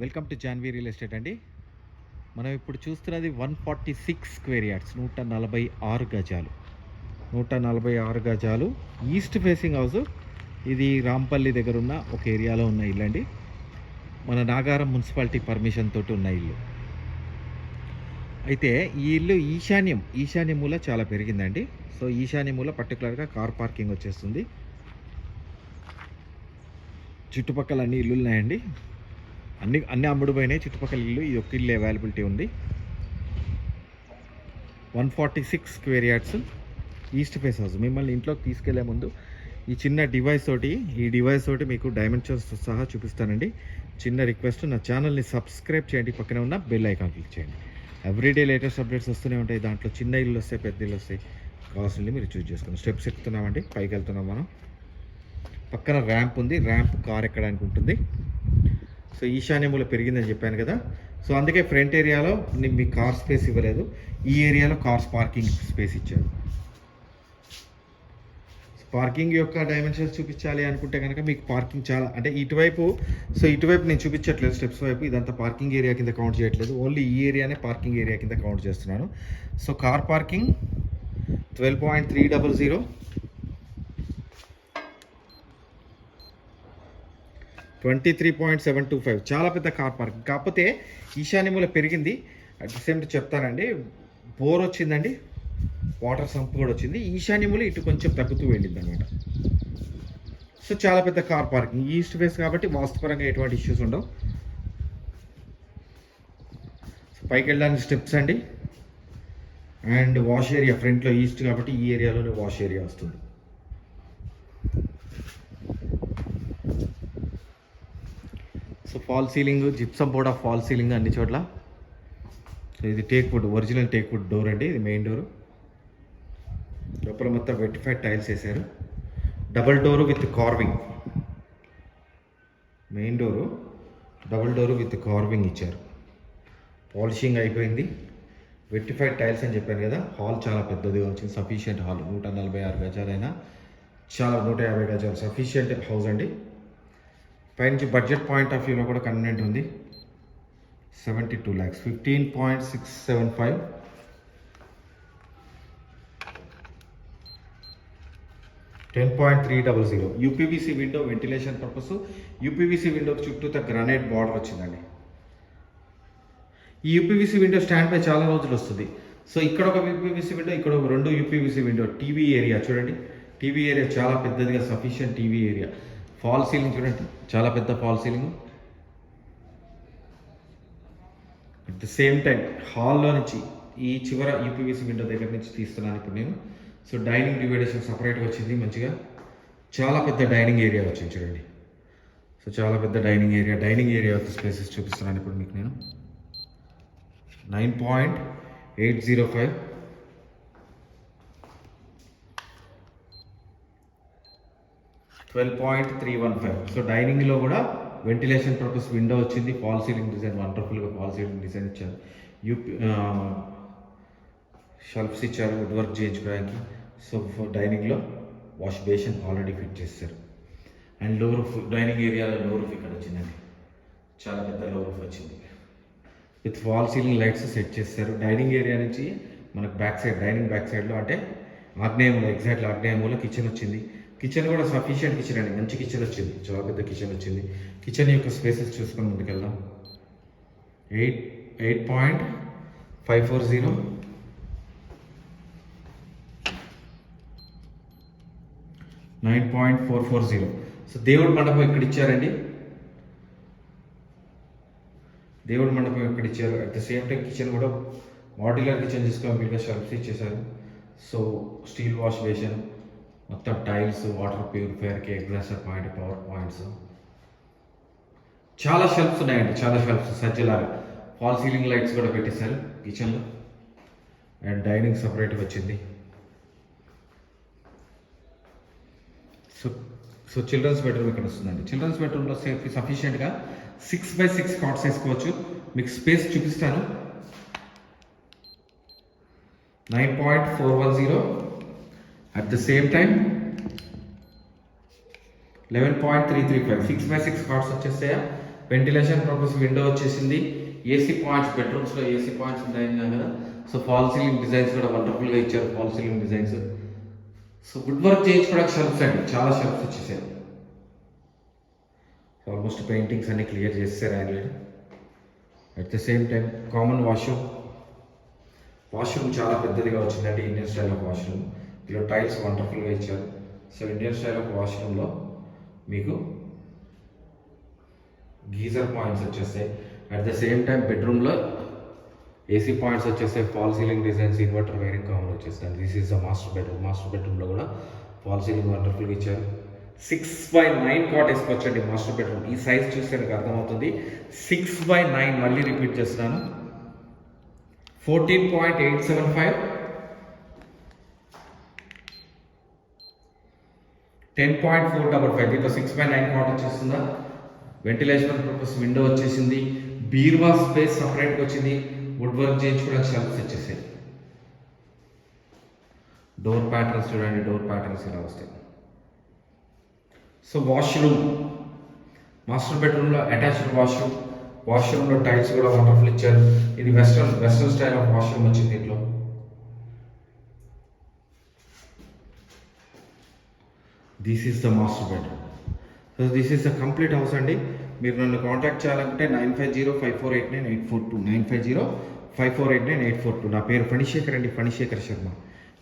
Welcome to Janvi real estate అండి. మనం ఇప్పుడు చూస్తున్నది one forty six square yards నూట నలభై ఆరు గజాలు. నూట నలభై ఆరు గజాలు ఈస్ట్ ఫేసింగ్ హౌస్. ఇది రాంపల్లి దగ్గర ఉన్న ఒక ఏరియాలో ఉన్న ఇల్లు అండి. మన నాగారం మున్సిపాలిటీ పర్మిషన్ తోటి ఉన్న ఇల్లు. అయితే ఈ ఇల్లు ఈశాన్యం ఈశాన్య మూల చాలా పెరిగిందండి. సో ఈశాన్య మూల పర్టికులర్గా కార్ పార్కింగ్ వచ్చేస్తుంది. చుట్టుపక్కల అన్ని ఇల్లు ఉన్నాయండి. అన్ని అన్ని అమ్ముడుపోయినాయి చుట్టుపక్కల ఇల్లు ఈ ఒక్క ఇల్లు అవైలబిలిటీ ఉంది. One forty six square yards east face house మిమ్మల్ని ఇంట్లోకి తీసుకెళ్ళే ముందు ఈ చిన్న డివైస్ తోటి ఈ డివైస్ తోటి మీకు డైమెన్షన్స్ సహా చూపిస్తానండి. చిన్న రిక్వెస్ట్ నా ఛానల్ని సబ్స్క్రైబ్ చేయండి. పక్కనే ఉన్న బెల్ ఐకాన్ క్లిక్ చేయండి. ఎవ్రీడే లేటెస్ట్ అప్డేట్స్ వస్తూనే ఉంటాయి. దాంట్లో చిన్న ఇల్లు వస్తాయి పెద్ద ఇల్లు వస్తాయి. కావాల్సింది మీరు చూస్ చేసుకోండి. స్టెప్స్ ఎక్కుతున్నామండి. పైకి వెళ్తున్నాం మనం. పక్కన ర్యాంప్ ఉంది. ర్యాంప్ కార్ ఎక్కడానికి ఉంటుంది. సో ఈశాన్యములో పెరిగిందని చెప్పాను కదా. సో అందుకే ఫ్రంట్ ఏరియాలో నేను మీకు కార్ స్పేస్ ఇవ్వలేదు. ఈ ఏరియాలో కార్స్ పార్కింగ్ స్పేస్ ఇచ్చారు. పార్కింగ్ యొక్క డైమెన్షన్స్ చూపించాలి అనుకుంటే కనుక మీకు పార్కింగ్ చాలా అంటే ఇటువైపు సో ఇటువైపు నేను చూపించట్లేదు స్టెప్స్ వైపు ఇదంతా పార్కింగ్ ఏరియా కింద కౌంట్ చేయట్లేదు. ఓన్లీ ఈ ఏరియానే పార్కింగ్ ఏరియా కింద కౌంట్ చేస్తున్నాను. So car parking twelve point three double zero. Twenty three point seven two five చాలా పెద్ద కార్ పార్కింగ్ కాకపోతే ఈశాన్యముల పెరిగింది. అట్ ది సేమ్ చెప్తానండి బోర్ వచ్చిందండి. వాటర్ సంప్ కూడా వచ్చింది. ఈశాన్యములు ఇటు కొంచెం తగ్గుతూ వెళ్ళింది అనమాట సో చాలా పెద్ద కార్ పార్కింగ్ ఈస్ట్ ఫేస్ కాబట్టి వాస్తుపరంగా ఎటువంటి ఇష్యూస్ ఉండవు. సో పైకి వెళ్ళడానికి స్టెప్స్ అండి. అండ్ వాష్ ఏరియా ఫ్రంట్లో ఈస్ట్ కాబట్టి ఈ ఏరియాలోనే వాష్ ఏరియా వస్తుంది so fall ceiling gypsum board of fall ceiling అన్ని చోట్ల. సో ఇది teak wood original teak wood door అండి ఇది మెయిన్ డోర్. లోపల మొత్తం వెట్టిఫైడ్ టైల్స్ వేశారు. Double door with carving. Main door double door with carving ఇచ్చారు. పాలిషింగ్ అయిపోయింది. వెట్టిఫైడ్ టైల్స్ అని చెప్పాను కదా హాల్ చాలా పెద్దదిగా వచ్చింది సఫిషియెంట్ హాల్. నూట నలభై ఆరు గజాలైనా చాలా నూట యాభై గజాలు. సఫిషియెంట్ హౌస్ అండి. పైనుంచి బడ్జెట్ పాయింట్ ఆఫ్ వ్యూలో కూడా కన్వీనెంట్ ఉంది. Seventy two lakhs fifteen point six seven five. Ten point three double zero. UPVC window ventilation purpose. UPVC window చుట్టూత గ్రానైట్ బార్డర్ వచ్చిందండి. ఈ యూపీవీసీ విండో స్టాండ్ పై చాలా రోజులు వస్తుంది. సో ఇక్కడ ఒక యూపీవీసీ విండో ఇక్కడ ఒక రెండు యూపీవీసీ విండో. టీవీ ఏరియా చూడండి. టీవీ ఏరియా చాలా పెద్దదిగా sufficient TV area. Fall ceiling చూడండి చాలా పెద్ద fall ceiling. At the same time హాల్లో నుంచి ఈ చివర యూపీవీసీ విండో దగ్గర నుంచి తీస్తున్నాను ఇప్పుడు నేను. సో డైనింగ్ డివైడేషన్ సపరేట్గా వచ్చింది మంచిగా. చాలా పెద్ద డైనింగ్ ఏరియా వచ్చింది చూడండి. సో చాలా పెద్ద డైనింగ్ ఏరియా డైనింగ్ ఏరియా యొక్క స్పేసెస్ చూపిస్తున్నాను ఇప్పుడు మీకు నేను. Nine point eight zero five twelve point three one five so డైనింగ్లో కూడా వెంటిలేషన్ పర్పస్ విండో వచ్చింది. ఫాల్ సీలింగ్ డిజైన్ వండర్ఫుల్గా ఫాల్ సీలింగ్ డిజైన్ ఇచ్చారు. యూపీ షెల్ఫ్స్ ఇచ్చారు వుడ్ వర్క్ చేయించుకోవడానికి సో డైనింగ్లో వాష్ బేసిన్ ఆల్రెడీ ఫిట్ చేస్తారు. అండ్లో రూఫ్ డైనింగ్ ఏరియాలో లో రూఫ్ ఇక్కడ వచ్చిందండి. చాలా పెద్ద లో రూఫ్ వచ్చింది. With fall ceiling lights set చేస్తారు. డైనింగ్ ఏరియా నుంచి మనకు బ్యాక్ సైడ్ డైనింగ్ బ్యాక్ సైడ్లో అంటే ఆగ్నేయంలో ఎగ్జాక్ట్ ఆగ్నేయంలో కిచెన్ వచ్చింది. కిచెన్ కూడా సఫిషియంట్ కిచెన్ అండి. మంచి కిచెన్ వచ్చింది. చాలా పెద్ద కిచెన్ వచ్చింది. కిచెన్ యొక్క స్పేసెస్ చూసుకొని ముందుకెళ్దాం eight eight point five four zero nine point four four zero so దేవుడి మండపం ఇక్కడ ఇచ్చారండి దేవుడి మండపం ఇక్కడ ఇచ్చారు at the same time kitchen కూడా మాడ్యులర్ కిచెన్ తీసుకొని వీలుగా షెల్ఫ్స్ ఇచ్చేసారు సో స్టీల్ వాష్ బేసిన్ మొత్తం టైల్స్ వాటర్ ప్యూరిఫైయర్కి ఎగ్జాస్టర్ పాయింట్ పవర్ పాయింట్స్. చాలా షెల్ఫ్స్ ఉన్నాయండి చాలా షెల్ఫ్స్ సజ్జలాగా ఫాల్ సీలింగ్ లైట్స్ కూడా పెట్టేశారు కిచెన్లో అండ్ డైనింగ్ సపరేట్గా వచ్చింది. సో సో చిల్డ్రన్స్ బెడ్రూమ్ ఇక్కడ వస్తుందండి. చిల్డ్రన్స్ బెడ్రూమ్లో సేఫ్ సఫిషియెంట్గా సిక్స్ బై సిక్స్ కాట్స్ వేసుకోవచ్చు. మీకు స్పేస్ చూపిస్తాను. Nine point four one zero at the same time eleven point three three five six by six cards వచ్చేస్తాయా? Ventilation purpose window వచ్చేసింది. AC points బెడ్రూమ్స్లో AC points ఉంటాయి కదా. So fall ceiling designs కూడా వండర్ఫుల్గా ఇచ్చారు fall ceiling designs so wood work చేయించుకోవడానికి shelves అండి. చాలా షెల్ఫ్స్ వచ్చేసాయి. ఆల్మోస్ట్ పెయింటింగ్స్ అన్ని క్లియర్ చేస్తారు already at the same time common washroom washroom చాలా పెద్దదిగా వచ్చిందండి ఇండియన్ స్టైల్ ఆఫ్ వాష్రూమ్ ఇలా టైల్స్ వండర్ఫుల్గా ఇచ్చారు. సో ఇండియన్ స్టైల్ ఆఫ్ వాష్రూమ్లో మీకు గీజర్ పాయింట్స్ వచ్చేస్తాయి. అట్ ద సేమ్ టైం బెడ్రూమ్లో ఏసీ పాయింట్స్ వచ్చేస్తాయి. Fall ceiling designs inverter wiring common వచ్చేస్తాయి. This is the master bedroom master బెడ్రూమ్లో కూడా ఫాల్ సీలింగ్ వండర్ఫుల్గా ఇచ్చారు. సిక్స్ బై నైన్ కాట్ వేసుకొచ్చండి మాస్టర్ బెడ్రూమ్ ఈ సైజ్ చూస్తే నాకు అర్థమవుతుంది. సిక్స్ బై నైన్ మళ్ళీ రిపీట్ చేస్తున్నాను. Fourteen point eight seven five ten point four double five దీంట్లో సిక్స్ బై నైన్ కాట్ వచ్చేస్తుందా? వెంటిలేషన్ పర్పస్ విండో వచ్చేసింది. బీర్వా స్పేస్ సపరేట్గా వచ్చింది వుడ్ వర్క్ చేయించుకోవడానికి షెల్ఫ్స్ వచ్చేసాయి డోర్ ప్యాటర్న్స్ చూడండి. డోర్ ప్యాటర్న్స్ ఇలా వస్తాయి? సో వాష్రూమ్ మాస్టర్ బెడ్రూమ్లో అటాచ్డ్ వాష్రూమ్ వాష్రూమ్లో టైల్స్ కూడా వండర్ఫుల్ ఇచ్చారు. ఇది western western style of washroom వచ్చింది దీంట్లో. This is the master bedroom so this is the complete house అండి. మీరు నన్ను కాంటాక్ట్ చేయాలంటే nine five zero five four eight nine eight four two nine five zero five four eight nine eight four two. నా పేరు ఫణిశేఖర్ అండి ఫణిశేఖర్ శర్మ.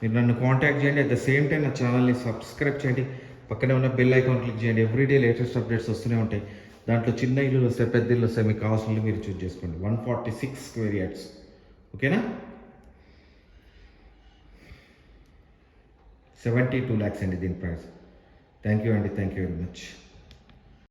మీరు నన్ను contact చేయండి. అట్ ద సేమ్ టైం నా ఛానల్ని సబ్స్క్రైబ్ చేయండి. పక్కనే ఉన్న బెల్ ఐకాన్ క్లిక్ చేయండి. ఎవ్రీడే లేటెస్ట్ అప్డేట్స్ వస్తూనే ఉంటాయి. దాంట్లో చిన్న ఇల్లు వస్తాయి పెద్ద ఇల్లు వస్తాయి. మీకు కావాల్సిన మీరు చూస్ చేసుకోండి. One forty six square yards ఓకేనా సెవెంటీ టూ ల్యాక్స్ అండి దీని price Thank you, Andy. Thank you very much.